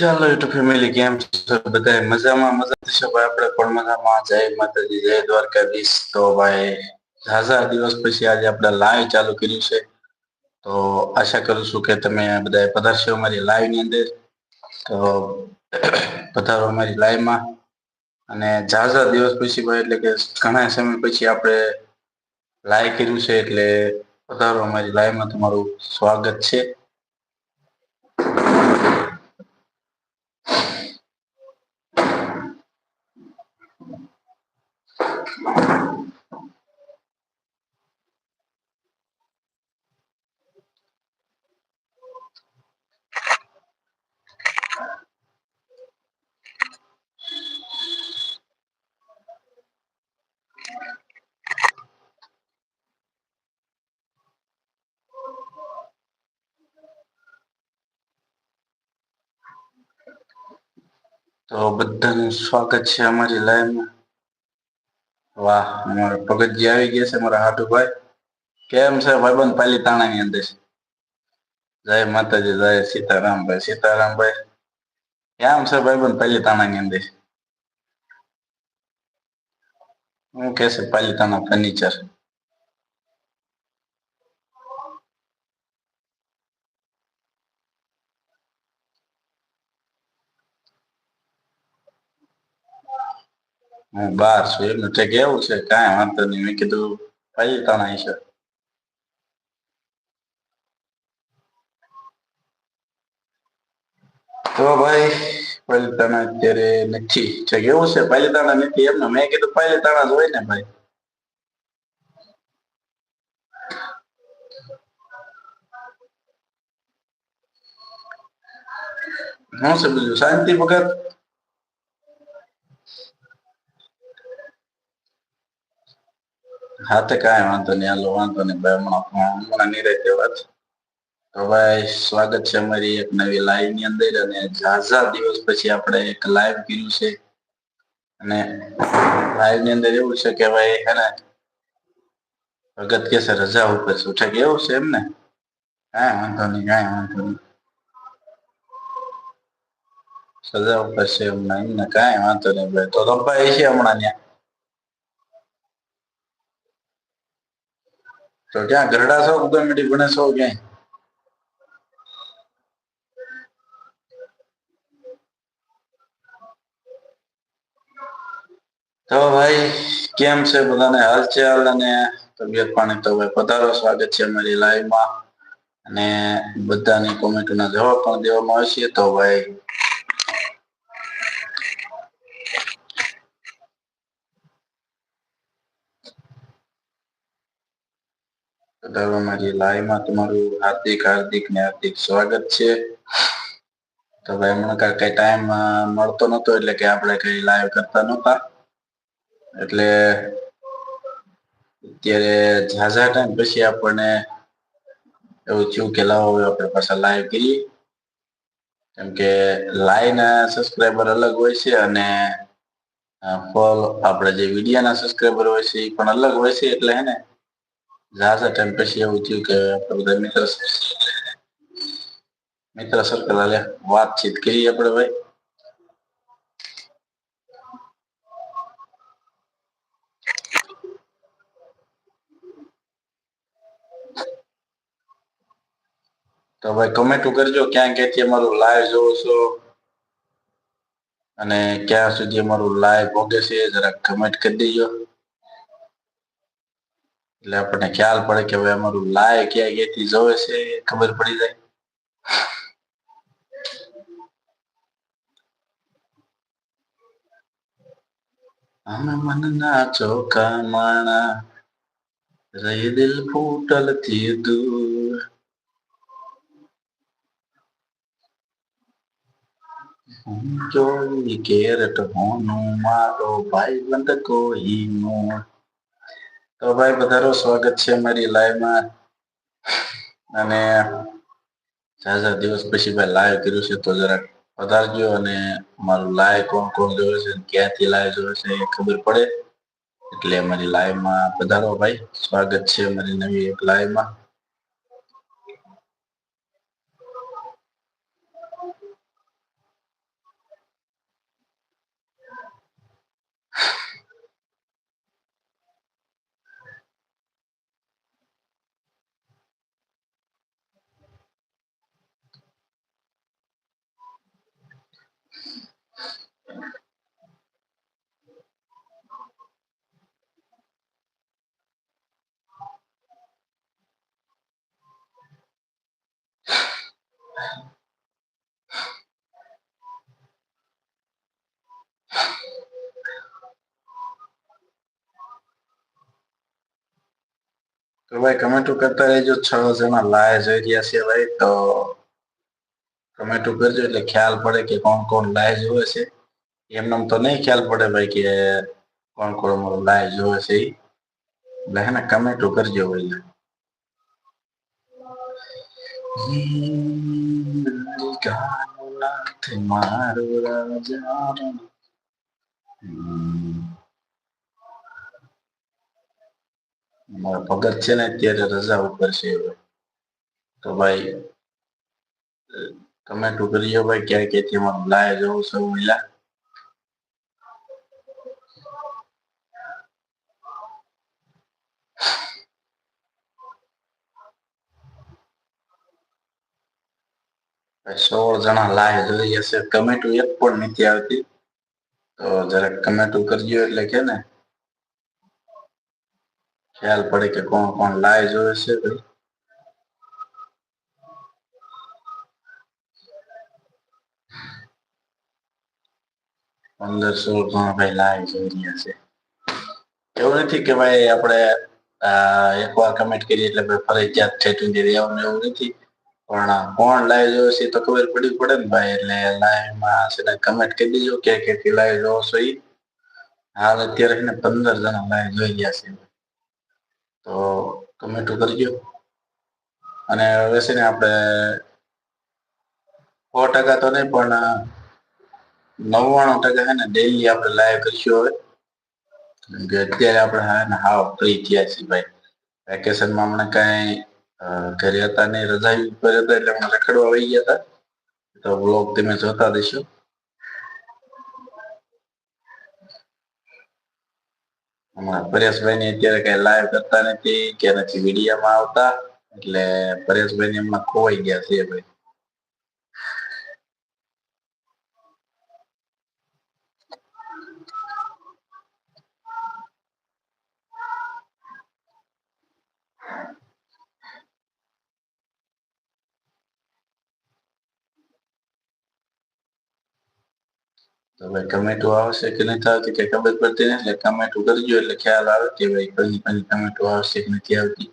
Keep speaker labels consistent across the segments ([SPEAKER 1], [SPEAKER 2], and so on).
[SPEAKER 1] ચાલો YouTube family કેમ છો? બધા મજામાં? મજા થશે ભાઈ, આપણે પણ મજામાં. જય માતાજી, જય દ્વારકાધીશ. તો ભાઈ હજાર દિવસ પછી આજે આપણે લાઈવ ચાલુ કર્યું છે. તો આશા કરું છું કે તમે બધા પધારશો અમારી લાઈવની અંદર. તો પધારો અમારી લાઈવમાં અને ઝાઝા દિવસ પછી ભાઈ, એટલે કે ઘણા સમય પછી આપણે લાઈવ કર્યું છે, એટલે પધારો અમારી લાઈવમાં તમારું સ્વાગત છે. તો બધાનું સ્વાગત છે અમારી લાઈવમાં વાહ અમારા પગતજી આવી ગયા છે મારા હાટુભાઈ કેમ છે ભાઈબંધ? પાલી તાણાની અંદર જય માતાજી, જય સીતારામભાઈ. સીતારામભાઈ, કેમ છે ભાઈબંધ? પાલી તાણાની અંદર હું કે છે પાલિતાણા ફર્નિચર હું બાર છું. એમનું ઠેક કેવું છે, કાંઈ વાંધો નહીં. મેં કીધું પાલિતાણા છે. તો ભાઈ, પાલિતાણા અત્યારે નથી. છે કેવું છે, પાલિતાણા નથી એમને. મેં કીધું, પાલિતાણા જ હોય ને ભાઈ. શું છે બીજું શાંતિ ભગત? હા તો કાંઈ વાંધો નહીં, હાલો, વાંધો નહીં, ભાઈ, હમણાં હમણાં નહીં રહેતી વાત તો ભાઈ, સ્વાગત છે અમારી એક નવી લાઈવની અંદર અને ઝાઝા દિવસ પછી આપણે એક લાઈવ કર્યું છે. અને લાઈવની અંદર એવું છે કે ભાઈ, હે ને, ભગત કે છે રજા ઉપર છે. ઉઠે એવું છે એમ ને? કાંઈ વાંધો નહીં, કાંઈ વાંધો નહીં. સજા ઉપર છે હમણાં એમને કાંઈ વાંધો નહીં ભાઈ. તો રબાઈ છે હમણાં ત્યાં. તો ક્યાં ગરડા છો ગમે ભણે છો, ક્યાંય? તો ભાઈ, કેમ છે બધાને હાલચાલ અને તબિયત પાણી તો ભાઈ પધારો, સ્વાગત છે અમારી લાઈવમાં અને બધાની કોમેન્ટના જવાબ પણ દેવામાં આવશે. તો ભાઈ અમારી લાઈવમાં તમારું હાર્દિક હાર્દિક ને હાર્દિક સ્વાગત છે. તો ભાઈ હમણાં કઈ ટાઈમ મળતો નતો એટલે કે આપણે કઈ લાઈવ કરતા નહોતા. એટલે અત્યારે ઝાઝા ટાઈમ પછી આપણને એવું થયું કે લાવો આપણે પાછા લાઈવ કરીએ. કેમ કે લાઈન સબસ્ક્રાઈબર અલગ હોય છે અને ફોલ આપણે જે વિડીયાના સબસ્ક્રાઈબર હોય છે એ પણ અલગ હોય છે એટલે હે ને? ઝાઝા ટાઈમ પછી એવું થયું કે આપણે બધા મિત્ર મિત્ર સર્કલ હાલે વાતચીત કરીએ આપણે ભાઈ તો ભાઈ કમેન્ટ કરજો ક્યાં ક્યાંથી અમારું લાઈવ જોવો છો અને ક્યાં સુધી અમારું લાઈવ પહોંચે છે જરાક કમેન્ટ કરી દેજો એટલે આપણને ખ્યાલ પડે કે હવે અમારું લાય ક્યાં ક્યાંથી જોવે છે ખબર પડી જાય. અમે મનના ચોખા માણા, રહી દિલ ફૂટલથી દૂર. હું જોઈ કેરટ હોનું, મારો ભાઈ બંધ કોઈ નો તો ભાઈ બધારો સ્વાગત છે મારી લાઈવમાં અને ઝાઝા દિવસ પછી ભાઈ લાઈવ કર્યું છે, તો જરાક પધારજો અને મારું લાઈવ કોણ કોણ જોવે છે ક્યાંથી લાઈવ જોવે છે એ ખબર પડે. એટલે મારી લાઈવમાં પધારો ભાઈ. સ્વાગત છે અમારી નવી એક લાઈવમાં ભાઈ કમેન્ટો કરતા રહેજો છ જણા લાય જોઈ રહ્યા છે ભાઈ તો કમેન્ટો કરજો એટલે ખ્યાલ પડે કે કોણ કોણ લાય જોવે છે એમને તો નહીં ખ્યાલ પડે ભાઈ કે કોણ કોણ અમારું લાય જોવે છે એટલે હે ને કમેન્ટો કરજો ભાઈ મારું રાજા મારા ભગત છે ને અત્યારે રજા ઉપર છે તો ભાઈ કમેન્ટ કરીએ ભાઈ ક્યાં ક્યાંથી અમારું લાય જવું સૌ મિલા સોળ જણા લાય જોઈ હશે કમેન્ટ એક પણ નથી આવતી તો જરાક કમેન્ટ કરજો એટલે કે ને ખ્યાલ પડે કે કોણ કોણ લાય જોવે છે ભાઈ. પંદર સોળ જણા ભાઈ લાય જોઈ રહ્યા છે. એવું નથી કે ભાઈ આપણે એકવાર કમેન્ટ કરીએ એટલે ભાઈ ફરજિયાત ઠેઠું દે એવું એવું નથી. પણ કોણ લાઈવ જોવે છે તો ખબર પડી પડે ને ભાઈ, એટલે લાઈવમાં છે કમેન્ટ કરી દેજો કે કેટલી લાઈવ જોવો છો એ હાલ અત્યારે પંદર જણા લાઈવ જોઈ ગયા છે. તો કમેન્ટો કરજો અને હવે ને આપણે સો ટકા તો નહીં, પણ નવ્વાણું ટકા છે ને ડેલી આપણે લાઈવ કરીશું હવે. કે અત્યારે આપણે હા ને હાવ ફ્રી થયા છીએ ભાઈ. વેકેશનમાં હમણાં કાંઈ ઘરે હતા નહીં, રજા ઉપર હતા એટલે હમણાં રખડવા આવી ગયા હતા. તો બ્લોગ તમે જોતા દેશો પરેશભાઈ ની અત્યારે કઈ લાઈવ કરતા નથી, કે નથી વિડીયોમાં આવતા, એટલે પરેશભાઈ ને એમાં ખોવાઈ ગયા છે ભાઈ. તો ભાઈ કમેન્ટો આવશે કે નહીં આવતી કે ખબર પડતી નહીં, એટલે કમેન્ટો કરજો, એટલે ખ્યાલ આવે કે ભાઈ કઈ કઈ કમેન્ટો આવશે કે નથી આવતી.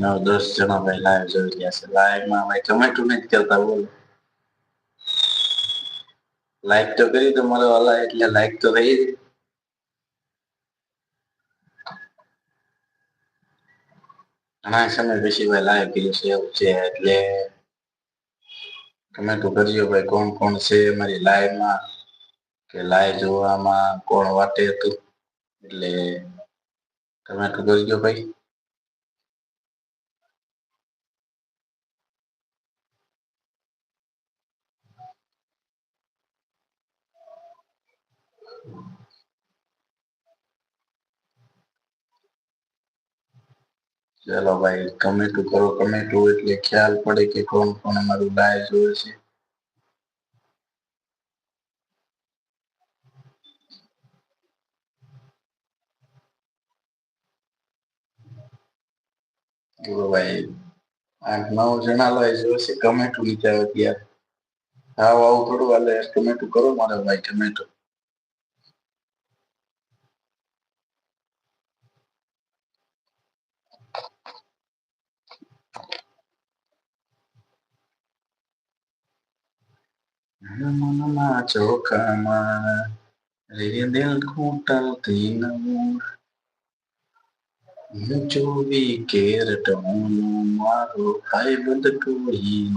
[SPEAKER 1] નવ, દસ જણા ભાઈ લાઈવ જોઈ રહ્યા છે. લાઈવમાં ભાઈ કમેન્ટો નથી કરતા, બોલો. લાઈક તો કરી તો મારો વાલા, એટલે લાઈક તો રહી ઘણા સમય પછી ભાઈ લાઈવ કર્યું છે એવું છે, એટલે કમેન્ટો કરજો ભાઈ, કોણ કોણ છે મારી લાઈવમાં કે લાઈવ જોવામાં કોણ વાટે હતું? એટલે કમેન્ટો કરજો ભાઈ. ચાલો ભાઈ કમેન્ટો કરો કમેન્ટો એટલે ખ્યાલ પડે કે કોણ કોણ અમારું લાઈવ જોવે છે. ભાઈ, આઠ નવ જણા લાઈવ જોવે છે કમેન્ટો નીચે આવે ત્યારે. આવ, આવું થોડું હાલે કમેન્ટો કરો મારા ભાઈ કમેન્ટો મનમાં ચોખામાં રે દિલ ખૂટલતી હું ચોવી કેરટ હું મારો ભાઈ બંધ કોઈ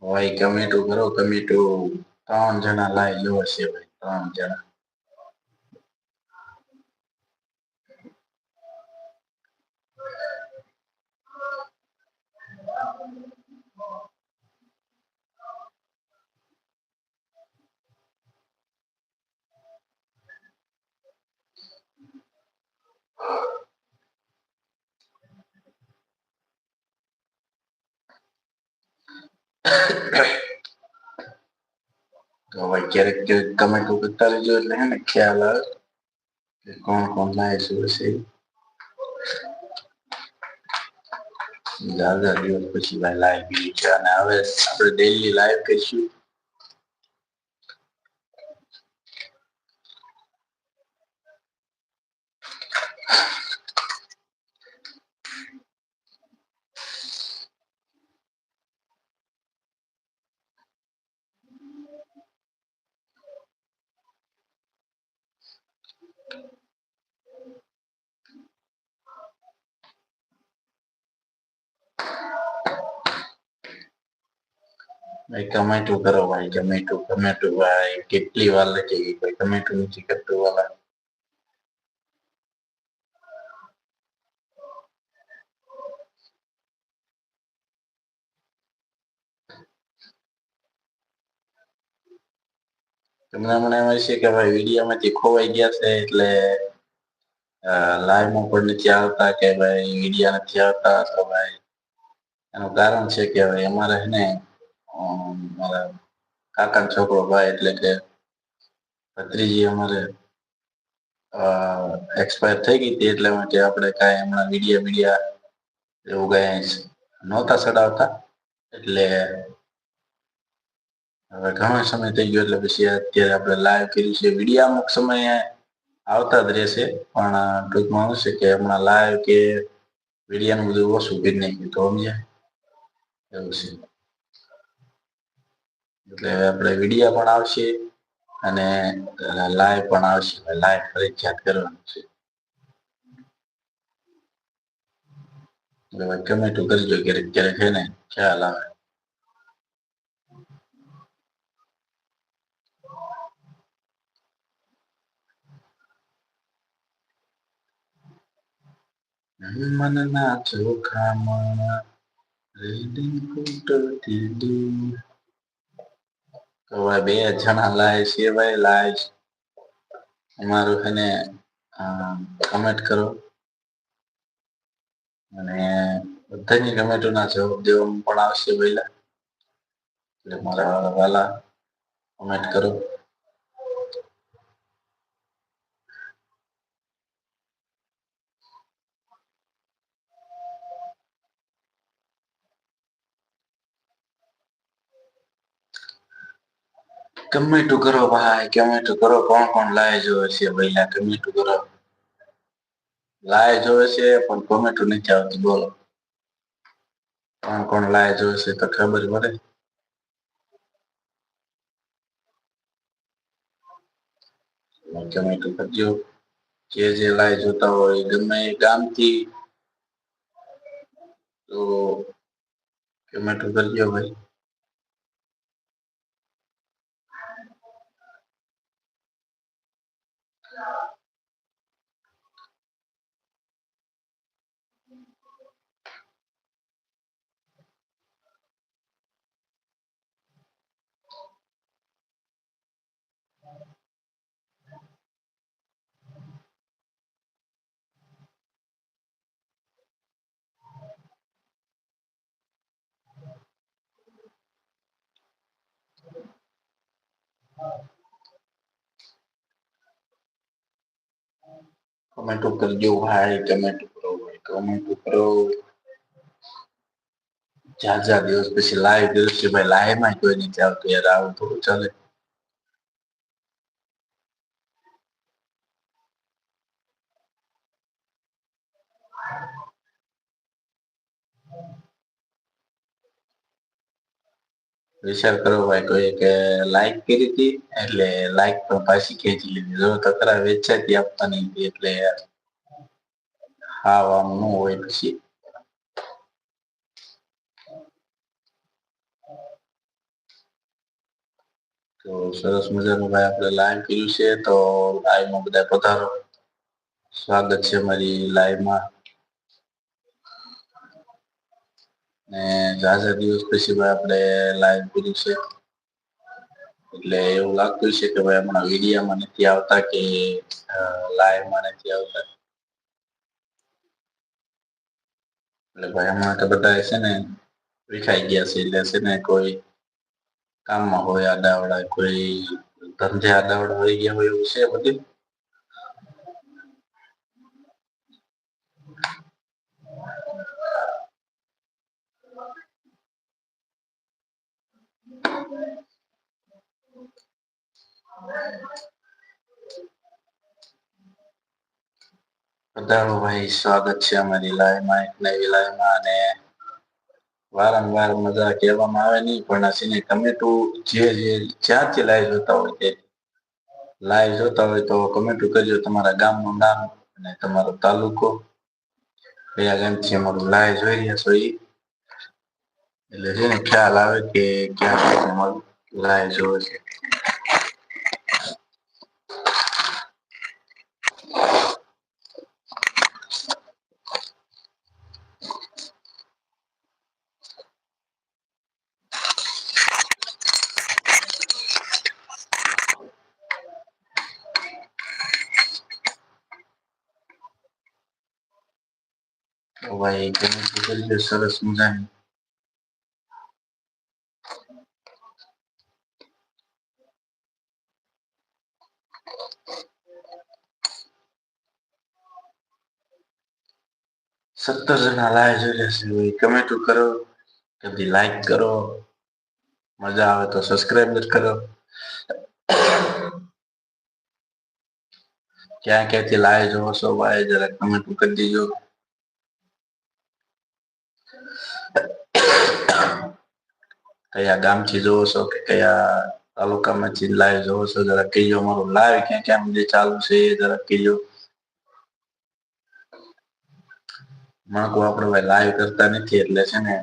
[SPEAKER 1] ભાઈ કમેટો કરો કમેટો ત્રણ જણા લાઈ લો છે ભાઈ ત્રણ જણા તો ભાઈ ક્યારેક ક્યારેક કમેન્ટ કરતા રહેજો એટલે હે ને ખ્યાલ આવે કે કોણ કોણ લાય શું છે દાદા દિવસ પછી ભાઈ લાઈવ બીજી છે અને હવે આપણે ડેલી લાઈવ કરીશું ભાઈ કમેન્ટો કરો ભાઈ ટમેટું ટમેટું ભાઈ, કેટલી વાર લઈ ગઈ ભાઈ કમેન્ટો નથી કરતું વાલા તમને મને એમ છે કે ભાઈ વિડીયોમાંથી ખોવાઈ ગયા છે એટલે લાઈવમાં પણ નથી આવતા કે ભાઈ વિડીયા નથી આવતા તો ભાઈ, એનું કારણ છે કે ભાઈ અમારે છે ને મારા કાકા છોકરો ભાઈ એટલે કે ભત્રીજી અમારે એક્સપાયર થઈ ગઈ હતી એટલે માટે આપણે કાંઈ હમણાં વિડીયા વિડીયા એવું કાંઈ નહોતા ચડાવતા. એટલે હવે ઘણો સમય થઈ ગયો એટલે પછી અત્યારે આપણે લાઈવ કર્યું છે વિડીયા અમુક સમયે આવતા જ રહેશે, પણ ટૂંકમાં શું છે કે હમણાં લાઈવ કે વિડીયાનું બધું ઓછું કરી નાખ્યું તો સમજ્યા? એવું છે. એટલે આપણે વિડીયા પણ આવશે અને લાઈવ પણ આવશે. લાઈવ ફરજિયાત કરવાનું છે. એટલે કમેન્ટ કરજો ક્યારેક ક્યારેક હે ને? ખ્યાલ આવે. મનના ચોખામાં રેડી કુટતી દૂર. તો આ બે જણા લાઈવ છે લાઈવ અમારું એને કમેન્ટ કરો. અને બધાની કમેન્ટોના જવાબ દેવામાં પણ આવશે પહેલા એટલે મારા વાલા કમેન્ટ કરો. કમેન્ટો કરો ભાઈ કમેન્ટો કરો, કોણ કોણ લાય જોવે છે ભાઈ કમેન્ટો કરો. લાય જોવે છે, પણ કમેન્ટો નથી આવતી, બોલો. કોણ કોણ લાય જોવે છે તો ખબર પડે. કમેન્ટો કરજો, જે જે લાય જોતા હોય, ગમે ગામથી. તો કમેન્ટો કરજો ભાઈ. કમેન્ટ કરજો ભાઈ કમેન્ટ કરો ભાઈ કમેન્ટ કરો ચાર ચાર દિવસ પછી લાઈવ દિવસ છે ભાઈ લાઈવમાં કોઈ નથી આવતું યાર આવું થોડું ચાલે વિચાર કરો ભાઈ કોઈ કે લાઈક કરી હતી, એટલે લાઈક પણ પાછી ખેંચી લીધી. જો તકરા વેચાતી આપવાની હતી એટલે યાર હા આમ ન હોય પછી. તો સરસ મજાનું ભાઈ આપણે લાઈવ કર્યું છે, તો લાઈવમાં બધા પધારો. સ્વાગત છે મારી લાઈવમાં ને ઝાઝા દિવસ પછી ભાઈ આપણે લાઈવ કર્યું છે એટલે એવું લાગતું છે કે ભાઈ હમણાં વિડીયામાં નથી આવતા કે લાઈવમાં નથી આવતા. એટલે ભાઈ હમણાં તો બધા છે ને વિખાઈ ગયા છે, એટલે છે ને કોઈ કામમાં હોય આડાવડા, કોઈ ધંધે આડાવડા હોય ગયા હોય, એવું છે બધું? પધારો ભાઈ સ્વાગત છે અમારી લાઈવમાં એક નવી લાઈવમાં અને વારંવાર મજા કહેવામાં આવે નહીં, પણ હસીને કમેન્ટો જે જે જ્યાંથી લાઈવ જોતા હોય તે લાઈવ જોતા હોય તો કમેન્ટો કરજો તમારા ગામનું નામ અને તમારો તાલુકો. કયા ગામથી અમારું લાઈવ જોઈ રહ્યા છો એ એટલે છે ને ખ્યાલ આવે કે ક્યાં લાય જોવે છે ભાઈ સરસ સત્તર જણા લાઈવ જોઈ લેશે ભાઈ કમેન્ટ કરો કદી લાઈક કરો મજા આવે તો સબસ્ક્રાઈબ કરો ક્યાં ક્યાંથી લાઈવ જોવો છો ભાઈ જરા કમેન્ટ કરી દીજો કયા ગામથી જોવો છો કે કયા તાલુકામાંથી લાઈવ જોવો છો જરા કહીજો મારું લાઈવ ક્યાં ક્યાં બધે ચાલુ છે એ જરા કહીજો માકો આપણે ભાઈ લાઈવ કરતા નથી એટલે છે ને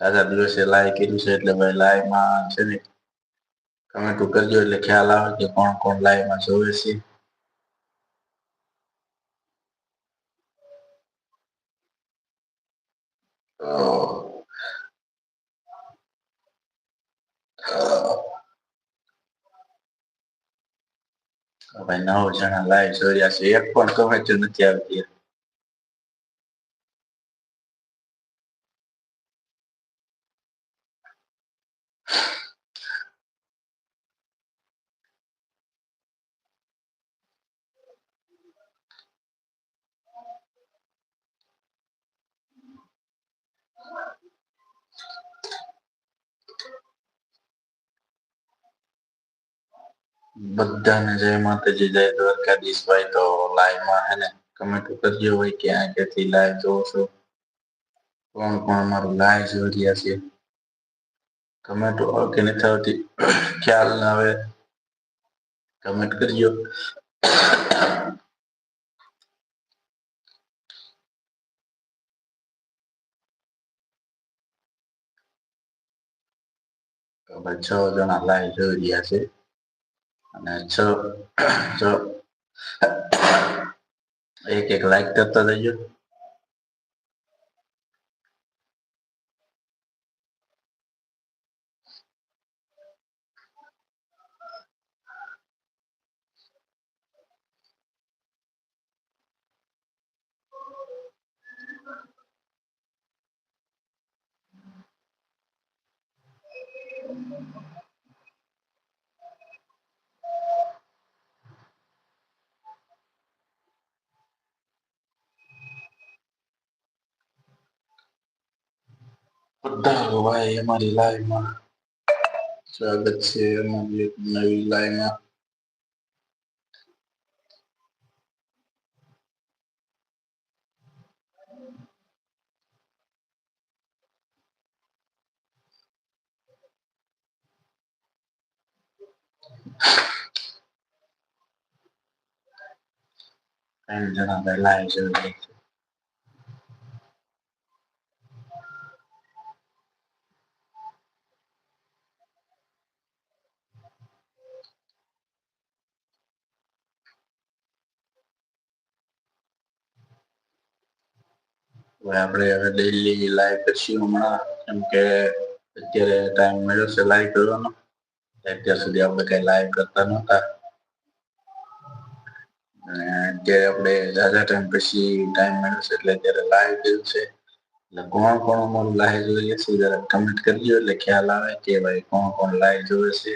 [SPEAKER 1] સાદા દિવસે લાઈવ કર્યું છે એટલે ભાઈ લાઈવમાં છે ને કમેન્ટો કરજો એટલે ખ્યાલ આવે કે કોણ કોણ લાઈવમાં જોવે છે. ભાઈ નવ જણા લાઈવ જોયા છે. એક પણ કમેન્ટ નથી આવતી. બધાને જય માતાજી, જય દ્વારકાધીશભાઈ તો લાઈવમાં હે ને કમેન્ટ કરજો ભાઈ ક્યાં ક્યાંથી લાઈવ જોવો છો કોણ કોણ અમારું લાઈવ જોઈ રહ્યા છે કમેન્ટ કે નથી આવતી, ખ્યાલ ના આવે. કમેન્ટ કરજો. છ જણા લાઈવ જોઈ રહ્યા છે. અને છ છ એક એક લાઈક કરતા જજો બધા ભાઈ અમારી લાઈવમાં સ્વાગત છે અમારી એક નવી લાઈવમાં ત્રણ જણા લાઈવ જોઈ હવે આપણે હવે ડેલી લાઈવ કરશું હમણાં કેમ કે અત્યારે ટાઈમ મળ્યો છે લાઈવ કરવાનો. અત્યાર સુધી આપણે કઈ લાઈવ કરતા નહોતા. અત્યારે આપણે ઝાઝા ટાઈમ પછી ટાઈમ મળ્યો છે એટલે અત્યારે લાઈવ કર્યું છે. એટલે કોણ કોણ લાઈવ જોઈએ છે જરા કમેન્ટ કરજો એટલે ખ્યાલ આવે કે ભાઈ કોણ કોણ લાઈવ જોવે છે.